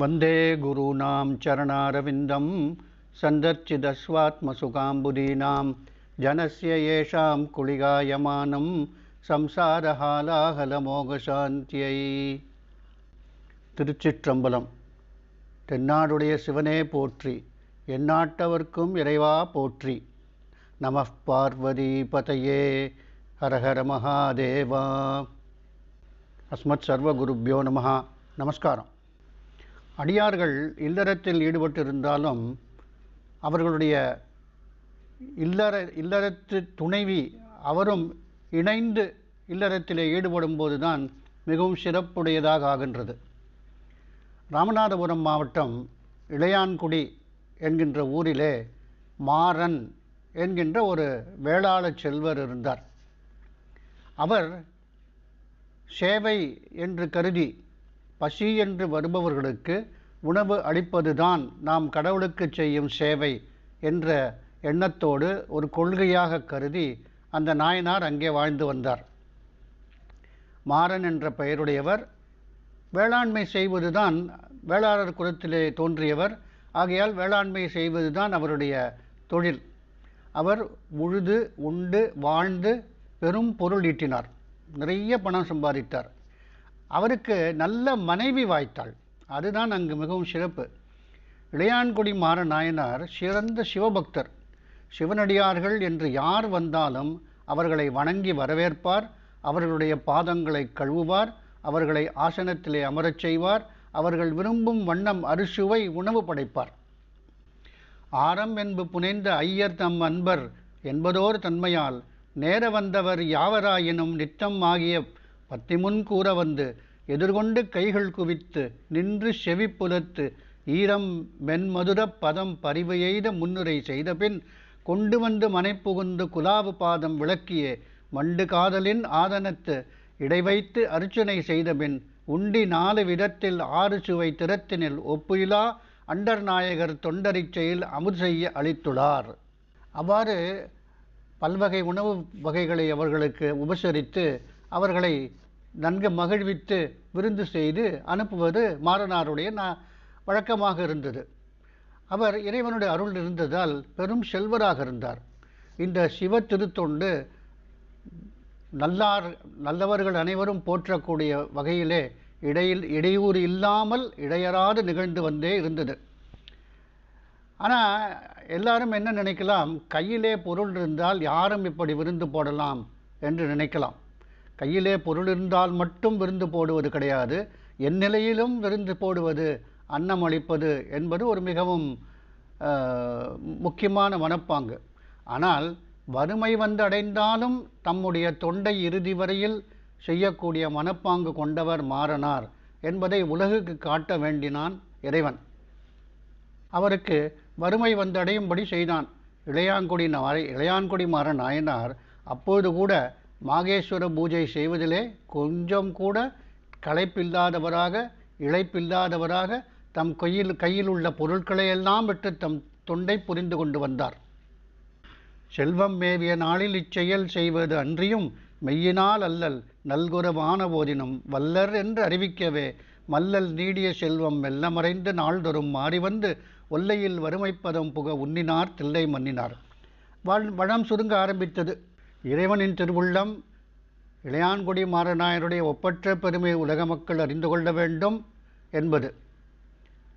वन्दे गुरूणां चरणारविन्दं सन्दर्चितस्वात्मसुखाम्बुदीनां जनस्य येषां कुलिगायमानं சம்சாரஹாலாஹலமோகசாந்தியை திருச்சிற்றம்பலம். தென்னாடுடைய சிவனே போற்றி எந்நாட்டவர்க்கும் இறைவா போற்றி. நம பார்வதி பதையே ஹரஹர மகாதேவா. அஸ்மத் சர்வகுருப்யோ நமஹா. நமஸ்காரம். அடியார்கள் இல்லறத்தில் ஈடுபட்டிருந்தாலும் அவர்களுடைய இல்லற இல்லறத்து துணைவி அவரும் இணைந்து இல்லறத்திலே ஈடுபடும் போதுதான் மிகவும் சிறப்புடையதாக ஆகின்றது. ராமநாதபுரம் மாவட்டம் இளையான்குடி என்கின்ற ஊரிலே மாறன் என்கின்ற ஒரு வேளாளச் செல்வர் இருந்தார். அவர் சேவை என்று கருதி பசி என்று வருபவர்களுக்கு உணவு அளிப்பதுதான் நாம் கடவுளுக்கு செய்யும் சேவை என்ற எண்ணத்தோடு ஒரு கொள்கையாக கருதி அந்த நாயனார் அங்கே வாழ்ந்து வந்தார். மாறன் என்ற பெயருடையவர் வேளாண்மை செய்வதுதான் வேளாளர் குலத்திலே தோன்றியவர் ஆகையால் வேளாண்மை செய்வதுதான் அவருடைய தொழில். அவர் உழுது உண்டு வாழ்ந்து பெரும் பொருள் ஈட்டினார். நிறைய பணம் சம்பாதித்தார். அவருக்கு நல்ல மனைவி வாய்த்தாள். அதுதான் அங்கு மிகவும் சிறப்பு. இளையான்குடி மாற நாயனார் சிறந்த சிவபக்தர். சிவனடியார்கள் என்று யார் வந்தாலும் அவர்களை வணங்கி வரவேற்பார். அவர்களுடைய பாதங்களை கழுவுவார். அவர்களை ஆசனத்திலே அமரச் செய்வார். அவர்கள் விரும்பும் வண்ணம் அறுசுவை உணவு படைப்பார். ஆரம் என்பு புனைந்த ஐயர் தம் அன்பர் என்பதோர் தன்மையால் நேர வந்தவர் யாவராயினும் நித்தம் ஆகிய பத்திமுன் கூற வந்து எதிர்கொண்டு கைகள் குவித்து நின்று செவி புலத்து ஈரம் மென்மதுரப் பதம் பரிவு எய்த முன்னுரை செய்தபின் கொண்டு வந்து மனைப்புகுந்து குலாவு பாதம் விளக்கியே மண்டு காதலின் ஆதனத்து இடைவைத்து அர்ச்சனை செய்தபின் உண்டி நாலு விதத்தில் ஆறு சுவை திறத்தினில் ஒப்புயிலா அண்டர் நாயகர் தொண்டரிச்சையில் அமுது செய்ய அளித்துள்ளார் அவ்வாறு பல்வகை உணவு வகைகளை அவர்களுக்கு உபசரித்து அவர்களை நன்கு மகிழ்வித்து விருந்து செய்து அனுப்புவது மாறனாருடைய நான் வழக்கமாக இருந்தது. அவர் இறைவனுடைய அருள் இருந்ததால் பெரும் செல்வராக இருந்தார். இந்த சிவ திருத்தொண்டு நல்லார் நல்லவர்கள் அனைவரும் போற்றக்கூடிய வகையிலே இடையில் இடையூறு இல்லாமல் இடையறாது நிகழ்ந்து வந்தே இருந்தது. ஆனால் எல்லாரும் என்ன நினைக்கலாம்? கையிலே பொருள் இருந்தால் யாரும் இப்படி விருந்து போடலாம் என்று நினைக்கலாம். கையிலே பொருள் இருந்தால் மட்டும் விருந்து போடுவது கிடையாது. என் நிலையிலும் விருந்து போடுவது அன்னம் அளிப்பது என்பது ஒரு மிகவும் முக்கியமான மனப்பாங்கு. ஆனால் வறுமை வந்து அடைந்தாலும் தம்முடைய தொண்டை இறுதி வரையில் செய்யக்கூடிய மனப்பாங்கு கொண்டவர் மாறனார் என்பதை உலகுக்கு காட்ட வேண்டினான் இறைவன். அவருக்கு வறுமை வந்தடையும்படி செய்தான். இளையான்குடி நாரை இளையான்குடி மாற நாயனார் அப்பொழுது கூட மாகேஸ்வர பூஜை செய்வதிலே கொஞ்சம் கூட களைப்பில்லாதவராக இழைப்பில்லாதவராக தம் கையில் கையில் உள்ள பொருட்களை எல்லாம் விட்டு தம் தொண்டை புரிந்து கொண்டு வந்தார். செல்வம் மேவிய நாளில் இச்செயல் செய்வது அன்றியும் மெய்யினால் அல்லல் நல்குறவான போதினும் வல்லர் என்று அறிவிக்கவே மல்லல் நீடிய செல்வம் மெல்ல மறைந்து நாள்தொறும் மாறி வந்து ஒல்லையில் வறுமைப்பதம் புக உண்ணினார் தில்லை மன்னினார். வாழ் வளம் சுருங்க ஆரம்பித்தது. இறைவனின் திருவுள்ளம் இளையான்குடி மாறநாயனுடைய ஒப்பற்ற பெருமை உலக மக்கள் அறிந்து கொள்ள வேண்டும் என்பது.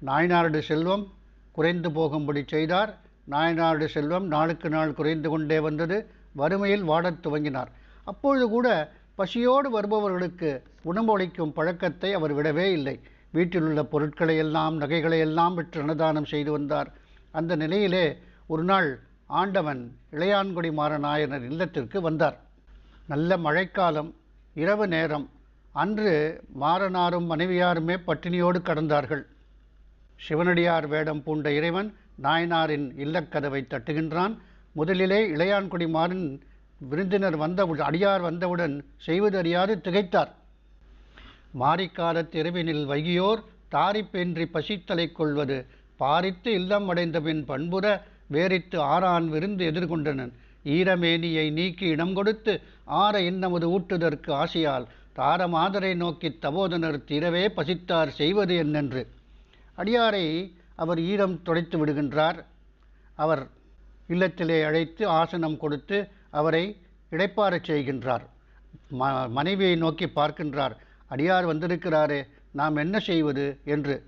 நாயனாருடைய செல்வம் குறைந்து போகும்படி செய்தார். நாயனாருடைய செல்வம் நாளுக்கு நாள் குறைந்து கொண்டே வந்தது. வறுமையில் வாடத் துவங்கினார். அப்பொழுது கூட பசியோடு வருபவர்களுக்கு உணவளிக்கும் பழக்கத்தை அவர் விடவே இல்லை. வீட்டில் உள்ள பொருட்களை எல்லாம் நகைகளை எல்லாம் விற்று அன்னதானம் செய்து வந்தார். அந்த நிலையிலே ஒரு நாள் ஆண்டவன் இளையான்குடி மாறநாயனர் இல்லத்திற்கு வந்தார். நல்ல மழைக்காலம் இரவு நேரம். அன்று மாறனாரும் மனைவியாருமே பட்டினியோடு கடந்தார்கள். சிவனடியார் வேடம் பூண்ட இறைவன் நாயனாரின் இல்லக்கதவை தட்டுகின்றான். முதலிலே இளையான்குடி மாறன் விருந்தினர் வந்தவுடன் அடியார் வந்தவுடன் செய்வதறியாது திகைத்தார். மாரிக்காலத் இரவினில் வைகியோர் தாரிப்பென்றி பசித்தலை கொள்வது பாரித்து இல்லம் அடைந்த பின் பண்புற வேறித்து ஆறான் விருந்து எதிர்கொண்டனன். ஈரமேனியை நீக்கி இடம் கொடுத்து ஆற இன்னமது ஊட்டுதற்கு ஆசையால் தாரமாதரை நோக்கி நோக்கித் தபோதனர் தீரவே பசித்தார் செய்வது என்னென்று. அடியாரை அவர் ஈரம் துடைத்து விடுகின்றார். அவர் இல்லத்திலே அழைத்து ஆசனம் கொடுத்து அவரை இடைப்பாறச் செய்கின்றார். ம மனைவியை நோக்கி பார்க்கின்றார். அடியார் வந்திருக்கிறாரே நாம் என்ன செய்வது? என்று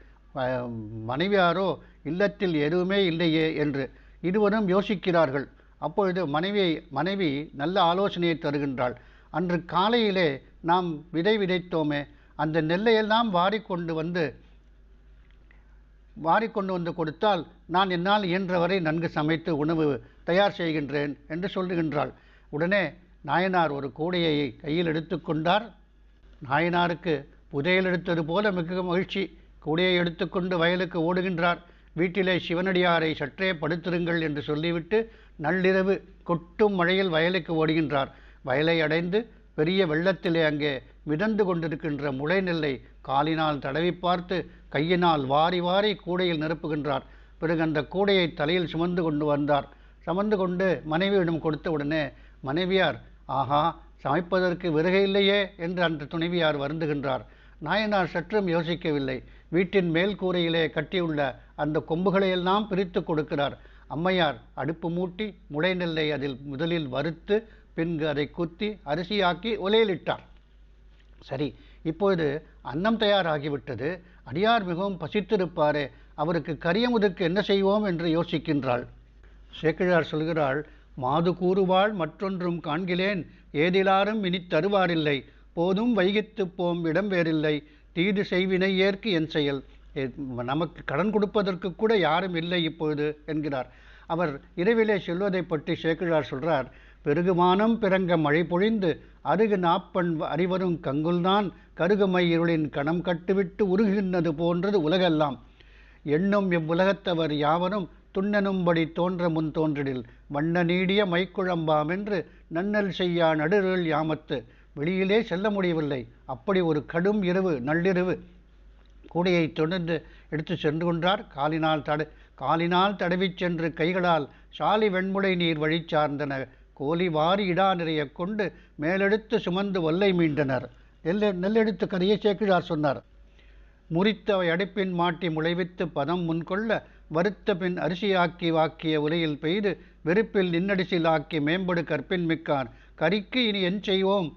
மனைவியாரோ இல்லத்தில் எதுவுமே இல்லையே என்று இருவரும் யோசிக்கிறார்கள். அப்பொழுது மனைவியை மனைவி நல்ல ஆலோசனையை தருகின்றாள். அன்று காலையிலே நாம் விதை விதைத்தோமே அந்த நெல்லையெல்லாம் வாரிக்கொண்டு வந்து வாரிக்கொண்டு வந்து கொடுத்தால் நான் என்னால் இயன்றவரை நன்கு சமைத்து உணவு தயார் செய்கின்றேன் என்று சொல்லுகின்றாள். உடனே நாயனார் ஒரு கூடையை கையில் எடுத்துக்கொண்டார் நாயனாருக்கு புதையல் எடுத்தது போல மிக மகிழ்ச்சி. கூடையை எடுத்துக்கொண்டு வயலுக்கு ஓடுகின்றார். வீட்டிலே சிவனடியாரை சற்றே படுத்திருங்கள் என்று சொல்லிவிட்டு நள்ளிரவு கொட்டும் மழையில் வயலுக்கு ஓடுகின்றார். வயலை அடைந்து பெரிய வெள்ளத்திலே அங்கே மிதந்து கொண்டிருக்கின்ற முளை நெல்லை காலினால் தடவி பார்த்து கையினால் வாரி வாரி கூடையில் நிரப்புகின்றார். பிறகு அந்த கூடையை தலையில் சுமந்து கொண்டு வந்தார். சுமந்து கொண்டு மனைவியிடம் கொடுத்த உடனே மனைவியார் ஆஹா சமைப்பதற்கு விறகு இல்லையே என்று அந்த துணைவியார் வருந்துகின்றார். நாயனார் சற்றும் யோசிக்கவில்லை. வீட்டின் மேல் கூரையிலே கட்டியுள்ள அந்த கொம்புகளையெல்லாம் பிரித்து கொடுக்கிறார். அம்மையார் அடுப்பு மூட்டி முளை நெல்லை அதில் முதலில் வறுத்து பின்பு அதை குத்தி அரிசியாக்கி உலையிலிட்டார் சரி இப்பொழுது அன்னம் தயாராகிவிட்டது. அடியார் மிகவும் பசித்திருப்பாரே அவருக்கு கரியமுதுக்கு என்ன செய்வோம் என்று யோசிக்கின்றாள். சேக்கிழார் சொல்கிறாள் மாது கூறுவாள் மற்றொன்றும் காண்கிலேன் ஏதிலாரும் இனி தருவாரில்லை. போதும் வைகித்துப் போம் இடம் வேறில்லை. தீது செய்வினை ஏற்கு என் செயல். நமக்கு கடன் கொடுப்பதற்கு கூட யாரும் இல்லை இப்பொழுது என்கிறார். அவர் இரவிலே செல்வதை பற்றி சேக்கிழார் சொல்கிறார் பெருகுமானம் பிறங்க மழை பொழிந்து அருகு நாப்பண் அறிவரும் கங்குல்தான் கருகுமை இருளின் கணம் கட்டுவிட்டு உருகுகின்றது போன்றது உலகெல்லாம். எண்ணும் இவ்வுலகத்தவர் யாவரும் துண்ணனும்படி தோன்ற முன் தோன்றிடில். வண்ண நீடிய மைக்குழம்பாம் என்று நன்னல் செய்யா நடுருள் யாமத்து. வெளியிலே செல்ல முடியவில்லை. அப்படி ஒரு கடும் இரவு நள்ளிரவு கூடையை தொடர்ந்து எடுத்து சென்று கொண்டார். காலினால் தட காலினால் தடவிச் சென்று கைகளால் சாலி வெண்முடை நீர் வழி சார்ந்தன கோலி வாரி இடா நிறைய கொண்டு மேலெடுத்து சுமந்து வல்லை மீண்டனர். நெல் நெல்லெடுத்து கதையை சேக்கிழார் சொன்னார். முறித்த அடுப்பின் மாட்டி முளைவித்து பதம் முன்கொள்ள வருத்த பின் அரிசியாக்கி வாக்கிய உலையில் பெய்து வெறுப்பில் நின்னடிசில் ஆக்கி மேம்படு கற்பின் மிக்கார் கரிக்கு இனி என் செய்வோம்.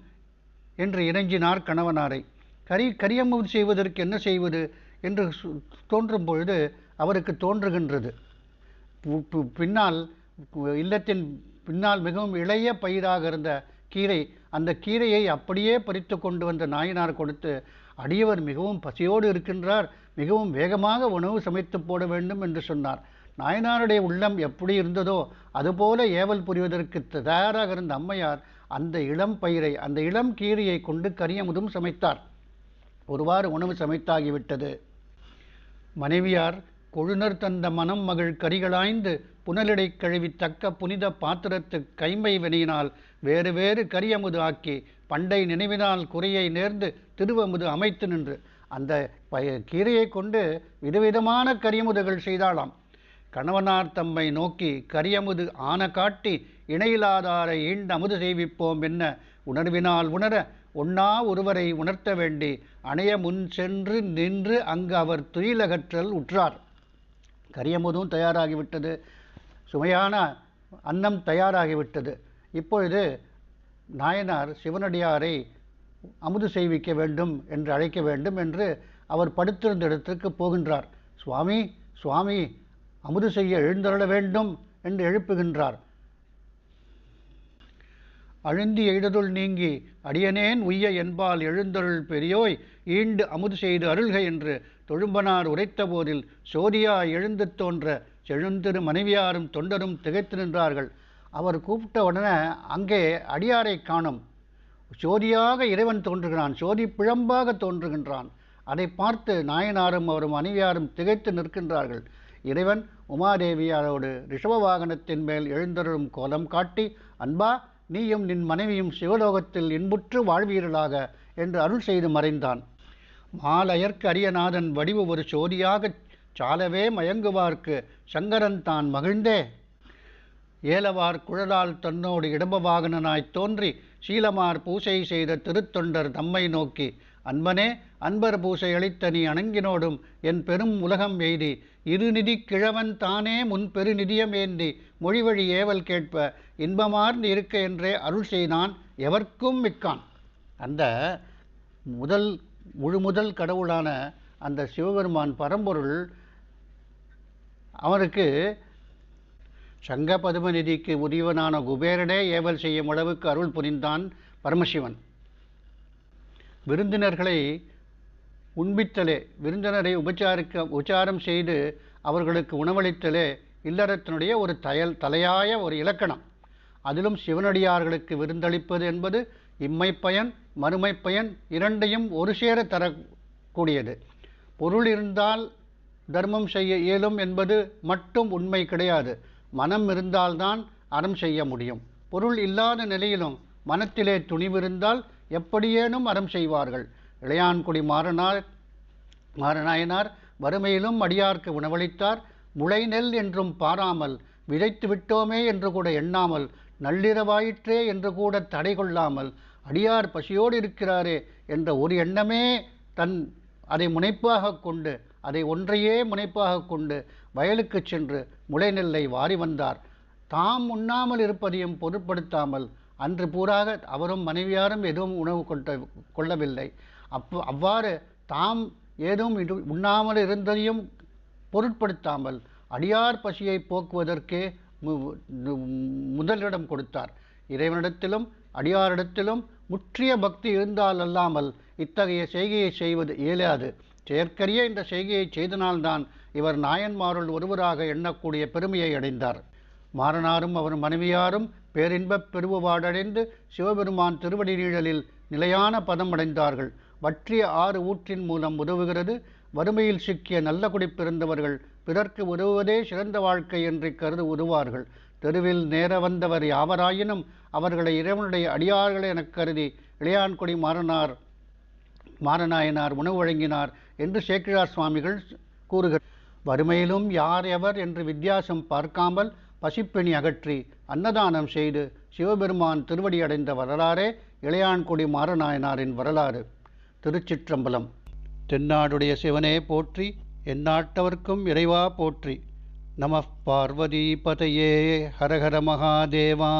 என்று இணைஞ்சினார் கணவனாரை. கரி கரியமும் செய்வதற்கு என்ன செய்வது என்று தோன்றும் பொழுது அவருக்கு தோன்றுகின்றது. பின்னால் இல்லத்தின் பின்னால் மிகவும் இளைய பயிராக இருந்த கீரை அந்த கீரையை அப்படியே பறித்து கொண்டு வந்த நாயனார் கொடுத்து அடியவர் மிகவும் பசியோடு இருக்கின்றார் மிகவும் வேகமாக உணவு சமைத்து போட வேண்டும் என்று சொன்னார். நாயனாருடைய உள்ளம் எப்படி இருந்ததோ அதுபோல ஏவல் புரிவதற்கு தயாராக இருந்த அம்மையார் அந்த இளம் பயிரை அந்த இளம் கீரியை கொண்டு கரியமுதும் சமைத்தார். ஒருவாறு உணவு சமைத்தாகிவிட்டது. மனைவியார் கொழுநர் தந்த மனம் மகள் கரிகளாய்ந்து புனலிடை கழுவி தக்க புனித பாத்திரத்து கைம்பை வினையினால் வேறு வேறு கரியமுது ஆக்கி பண்டை நினைவினால் குறையை நேர்ந்து திருவமுது அமைத்து நின்று அந்த பய கீரையை கொண்டு விதவிதமான கரியமுதுகள் செய்தாளாம். கணவனார் தம்மை நோக்கி கரியமுது ஆன காட்டி இணையிலாதாரை ஈண்டு அமுது செய்விப்போம் என்ன உணர்வினால் உணர ஒன்னா ஒருவரை உணர்த்த வேண்டி அணைய முன் சென்று நின்று அங்கு அவர் துயிலகற்றல் உற்றார். கரியமுதும் தயாராகிவிட்டது. சுமையான அன்னம் தயாராகிவிட்டது. இப்பொழுது நாயனார் சிவனடியாரை அமுது செய்விக்க வேண்டும் என்று அழைக்க வேண்டும் என்று அவர் படுத்திருந்த இடத்திற்கு போகின்றார். சுவாமி சுவாமி அமுது செய்ய எழுந்தருள வேண்டும் என்று எழுப்புகின்றார். அழுந்தி எய்ததுள் நீங்கி அடியனேன் உய்ய என்பால் எழுந்தருள் பெரியோய் ஈண்டு அமுது செய்து அருள்க என்று தொழும்பனார் உரைத்த போதில் சோதியா எழுந்து தோன்ற செழுந்திரு மனைவியாரும் தொண்டரும் திகைத்து நின்றார்கள். அவர் கூப்பிட்ட உடனே அங்கே அடியாரை காணும். சோதியாக இறைவன் தோன்றுகிறான் சோதி பிழம்பாக தோன்றுகின்றான். அதை பார்த்து நாயனாரும் அவர் மனைவியாரும் திகைத்து நிற்கின்றார்கள். இறைவன் உமாதேவியாரோடு ரிஷப வாகனத்தின் மேல் எழுந்தருளும் கோலம் காட்டி அன்பா நீயும் நின் மனைவியும் சிவலோகத்தில் இன்புற்று வாழ்வீர்களாக என்று அருள் செய்து மறைந்தான். மாலயர்க்கு அரியநாதன் வடிவு ஒரு சோதியாகச் சாலவே மயங்குவார்க்கு சங்கரன் தான் மகிழ்ந்தே. ஏலவார் குழலால் தன்னோடு இடம்ப வாகனனாய்த் தோன்றி சீலமார் பூசை செய்த திருத்தொண்டர் தம்மை நோக்கி அன்பனே அன்பர் பூசை அளித்த நீ அணங்கினோடும் என் பெரும் உலகம் எய்தி இருநிதி கிழவன் தானே முன் பெருநிதியம் ஏந்தி மொழிவழி ஏவல் கேட்ப இன்பமார்ந்து இருக்க என்றே அருள் செய்தான் எவர்க்கும் மிக்கான். அந்த முதல் முழு முதல் கடவுளான அந்த சிவபெருமான் பரம்பொருள் அவனுக்கு சங்க பதுமநிதிக்கு உரியவனான குபேரனே ஏவல் செய்யும் அளவுக்கு அருள் புரிந்தான் பரமசிவன். விருந்தினர்களை உண்பித்தலே விருந்தினரை உபச்சாரிக்க உச்சாரம் செய்து அவர்களுக்கு உணவளித்தலே இல்லறத்தினுடைய ஒரு தயல் தலையாய ஒரு இலக்கணம். அதிலும் சிவனடியார்களுக்கு விருந்தளிப்பது என்பது இம்மை பயன் மறுமை பயன் இரண்டையும் ஒரு சேர தரக்கூடியது. பொருள் இருந்தால் தர்மம் செய்ய இயலும் என்பது மட்டும் உண்மை கிடையாது. மனம் இருந்தால்தான் அறம் செய்ய முடியும். பொருள் இல்லாத நிலையிலும் மனத்திலே துணிவிருந்தால் எப்படியேனும் அறம் செய்வார்கள். இளையான்குடி மாறனார் மாறநாயனார் வறுமையிலும் அடியார்க்கு உணவளித்தார் முளை நெல் என்றும் பாராமல் விதைத்து விட்டோமே என்று கூட எண்ணாமல் நள்ளிரவாயிற்றே என்று கூட தடை கொள்ளாமல் அடியார் பசியோடு இருக்கிறாரே என்ற ஒரு எண்ணமே தன் அதை முனைப்பாக கொண்டு அதை ஒன்றையே முனைப்பாக கொண்டு வயலுக்கு சென்று முளைநெல்லை வாரி வந்தார். தாம் உண்ணாமல் இருப்பதையும் பொருட்படுத்தாமல் அன்று பூராக அவரும் மனைவியாரும் எதுவும் உணவு கொண்ட கொள்ளவில்லை. அப் அவ்வாறு தாம் ஏதும் இது உண்ணாமல் இருந்ததையும் பொருட்படுத்தாமல் அடியார் பசியை போக்குவதற்கே முதலிடம் கொடுத்தார். இறைவனிடத்திலும் அடியாரிடத்திலும் முற்றிய பக்தி இருந்தால் அல்லாமல் இத்தகைய செய்கையை செய்வது இயலாது. செயற்கரிய இந்த செய்கையை செய்தனால்தான் இவர் நாயன்மாருள் ஒருவராக எண்ணக்கூடிய பெருமையை அடைந்தார். மாறனாரும் அவர் மனைவியாரும் பேரின்பப் பெருவுவாடடைந்து சிவபெருமான் திருவடி நீழலில் நிலையான பதம் அடைந்தார்கள் வற்றிய ஆறு ஊற்றின் மூலம் உதவுகிறது. வறுமையில் சிக்கிய நல்ல குடி பிறந்தவர்கள் பிறர்க்கு உதவுவதே சிறந்த வாழ்க்கை என்று கருது உதவார்கள். தெருவில் நேர வந்தவர் யாவராயினும் அவர்களை இறைவனுடைய அடியார்கள் எனக் கருதி இளையான்குடி மாறனார் மாறநாயனார் உணவு வழங்கினார் என்று சேக்கிழார் சுவாமிகள் கூறுகிறார் வறுமையிலும் யார் எவர் என்று வித்தியாசம் பார்க்காமல் பசிப்பெணி அகற்றி அன்னதானம் செய்து சிவபெருமான் திருவடியடைந்த வரலாறே இளையான்குடி மாறநாயனாரின் வரலாறு. திருச்சிற்றம்பலம். தென்னாடுடைய சிவனே போற்றி எந்நாட்டவர்க்கும் இறைவா போற்றி. நம பார்வதி பதையே ஹரஹர மகாதேவா.